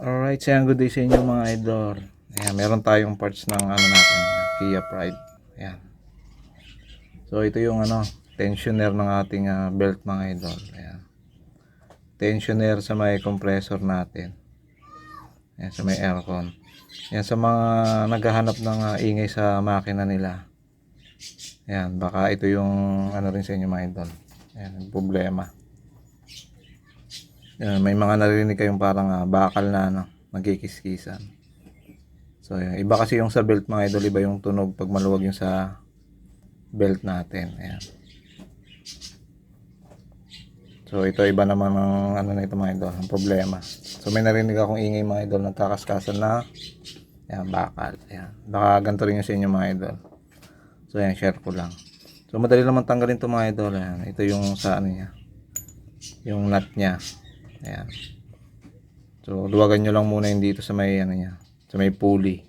Alright, sayang good day sa inyo mga idol. Ayan, meron tayong parts ng ano natin, Kia Pride. Ayan. So ito yung ano, tensioner ng ating ah, belt mga idol. Ayan. Tensioner sa may compressor natin. Ayan, sa may aircon. Ayan, sa mga naghahanap ng ah, ingay sa makina nila. Ayan, baka ito yung ano rin sa inyo mga idol. Ayan, problema. Yan, may mga narinig kayong parang ah, bakal na ano, nagkikiskisan. So, yan. iba kasi yung sa belt mga idol, iba yung tunog pag maluwag yung sa belt natin. Ayan. So, ito iba naman ang ano na ito mga idol, ang problema. So, may narinig akong ingay mga idol, nagkakaskasan na Ayan, bakal. Ayan. Baka ganito rin yung sa inyo mga idol. So, ayan, share ko lang. So, madali naman tanggalin ito mga idol. Ayan. Ito yung sa ano niya. Yung nut niya. Ayan. So, luwagan nyo lang muna yung dito sa may, ano niya, sa may pulley.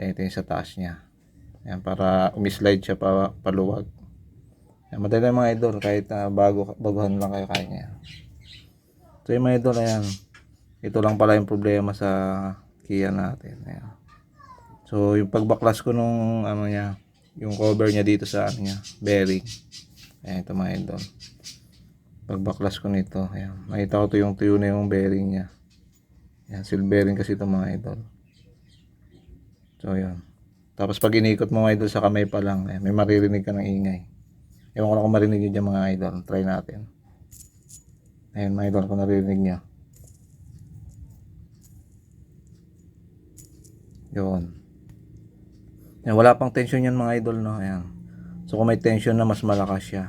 Ayan, ito yung sa taas niya. Ayan, para umislide siya pa, paluwag. Ayan, madali mga idol, kahit na bago, baguhan lang kayo kaya niya. So, yung mga idol, ayan. Ito lang pala yung problema sa Kia natin. Ayan. So, yung pagbaklas ko nung, ano niya, yung cover niya dito sa, ano niya, bearing. Ayan, ito mga idol pagbaklas ko nito. Ayan. Nakita ko to yung tuyo na yung bearing niya. Ayan seal bearing kasi ito mga idol. So yun tapos pag inikot mo mga idol sa kamay pa lang ayan, may maririnig ka ng ingay. Ewan ko lang kung marinig nyo dyan mga idol. Try natin. Ayan mga idol kung naririnig nyo yun. Ayan, wala pang tension yan mga idol no? Ayan. So kung may tension na mas malakas siya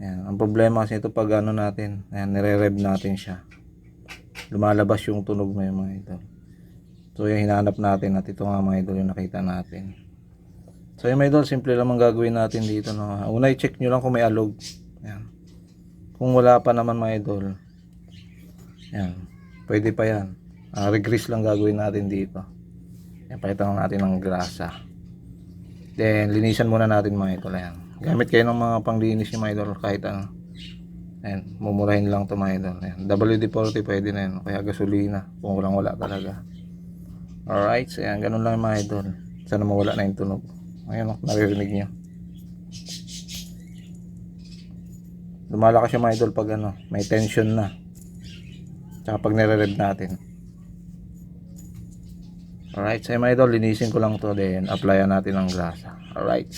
Ayan. Ang problema kasi ito pag ano natin, ayan, nire-rev natin siya. Lumalabas yung tunog mo yung mga idol. So yung hinanap natin at ito nga mga idol yung nakita natin. So yung mga idol, simple lang ang gagawin natin dito. No? Una i-check nyo lang kung may alog. Ayan. Kung wala pa naman mga idol, ayan, pwede pa yan. Uh, regrease lang gagawin natin dito. Ayan, lang natin ng grasa. Then, linisan muna natin mga idol. Ayan. Gamit kayo ng mga panglinis yung mga idol kahit ano. Ayan, mumurahin lang to mga idol. Ayan, WD-40 pwede na yun. Kaya gasolina kung walang wala talaga. Alright, so ayan, ganun lang yung mga idol. Sana mawala na yung tunog. Ayan, oh, naririnig nyo. Lumalakas yung mga idol pag ano, may tension na. Tsaka pag nire-rev natin. Alright, so mga idol, linisin ko lang to then applyan natin ng grasa. Alright.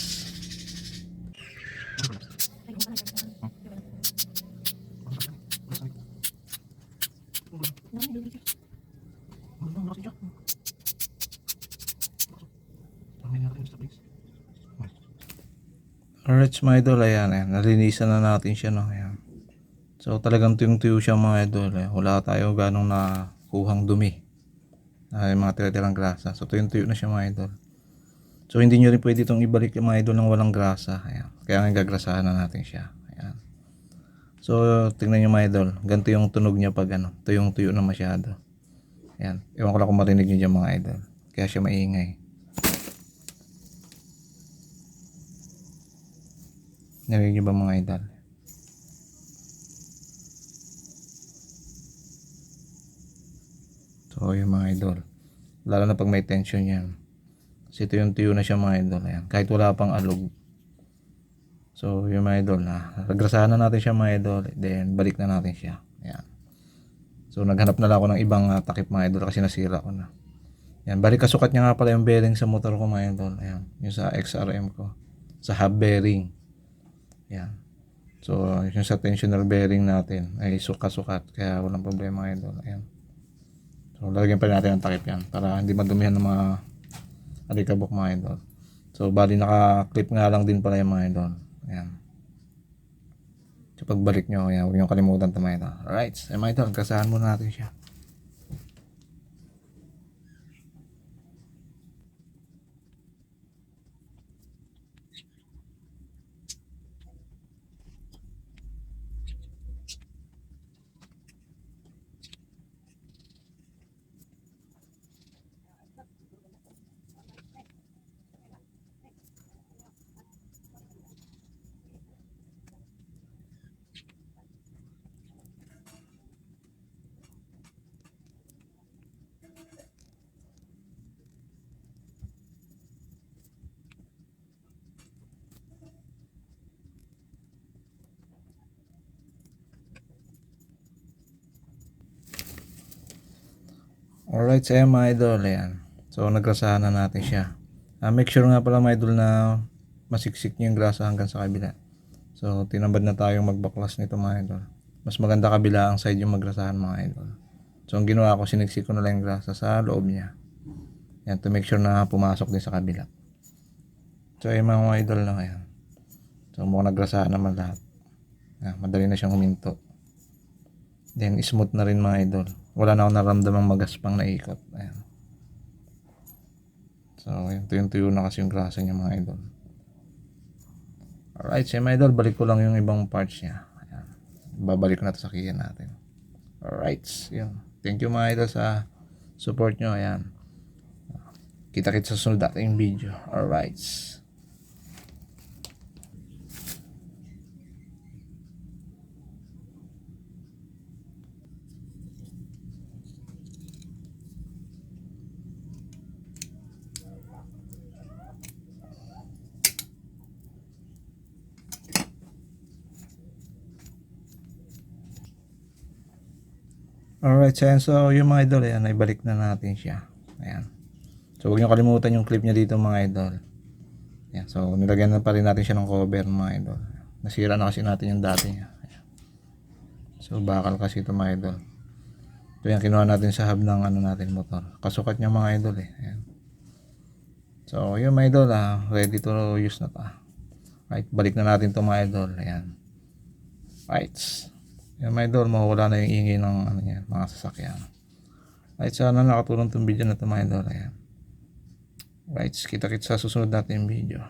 Alright mga idol, ayan, ayan. Nalinisan na natin siya, no? Ayan. So talagang tuyong-tuyo siya mga idol. Eh. Wala tayo ganong na kuhang dumi. Ay, mga tira-tirang grasa. So tuyong-tuyo na siya mga idol. So hindi nyo rin pwede itong ibalik mga idol ng walang grasa. Ayan. Kaya nga gagrasahan na natin siya. Ayan. So tingnan nyo mga idol. Ganito yung tunog niya pag ano. Tuyong-tuyo na masyado. Ayan. Ewan ko lang kung marinig nyo dyan mga idol. Kaya siya maingay. Narinig nyo ba mga idol? So, yung mga idol. Lalo na pag may tension yan. Kasi ito yung tuyo na siya mga idol. Ayan. Kahit wala pang alog. So, yung mga idol na. Nagrasahan na natin siya mga idol. Then, balik na natin siya. Ayan. So, naghanap na lang ako ng ibang uh, takip mga idol kasi nasira ko na. Ayan. Balik kasukat niya nga pala yung bearing sa motor ko mga idol. Ayan. Yung sa XRM ko. Sa hub bearing. Ayan. So, yung sa tensioner bearing natin ay suka-sukat. Kaya walang problema mga idol. Ayan. So, lalagyan pa natin ang takip yan para hindi madumihan ng mga alikabok mga idol. So, bali naka-clip nga lang din pala yung mga idol. Ayan. So, pagbalik nyo, ayan, huwag nyo kalimutan ito mga idol. Alright, so, mga idol, kasahan muna natin siya. Alright, ayan mga idol, ayan. So, nagrasahan na natin siya. Ah, make sure nga pala mga idol na masiksik niyo yung grasa hanggang sa kabila. So, tinambad na tayong magbaklas nito mga idol. Mas maganda kabila ang side yung magrasahan mga idol. So, ang ginawa ko, siniksik ko na lang yung grasa sa loob niya. Yan, to make sure na pumasok din sa kabila. So, ayan mga idol na ngayon. So, mukhang nagrasahan naman lahat. Yan, madali na siyang huminto. Then, smooth na rin mga idol. Wala na akong naramdamang magaspang na ikot. Ayan. So, yun, tuyong-tuyo na kasi yung grasa niya mga idol. Alright, so mga idol, balik ko lang yung ibang parts niya. Ayan. Babalik ko na to sa kiyan natin. Alright, yun. Thank you mga idol sa support nyo. Ayan. Kita-kita sa sunod natin yung video. Alright. Alright, so, so yung mga idol, ayan, ibalik na natin siya. Ayan. So, huwag nyo kalimutan yung clip niya dito mga idol. Ayan, so, nilagyan na pa rin natin siya ng cover mga idol. Nasira na kasi natin yung dati niya. Ayan. So, bakal kasi ito mga idol. Ito yung kinuha natin sa hub ng ano natin motor. Kasukat niya mga idol eh. Ayan. So, yun mga idol, ah, ready to use na ta. Right, balik na natin to mga idol. Ayan. Right. Yan mga idol, mawala na yung ingay ng ano yan, mga sasakyan. Right, sana nakatulong tong video na to mga idol. Ayan. Right, kita-kits sa susunod natin yung video.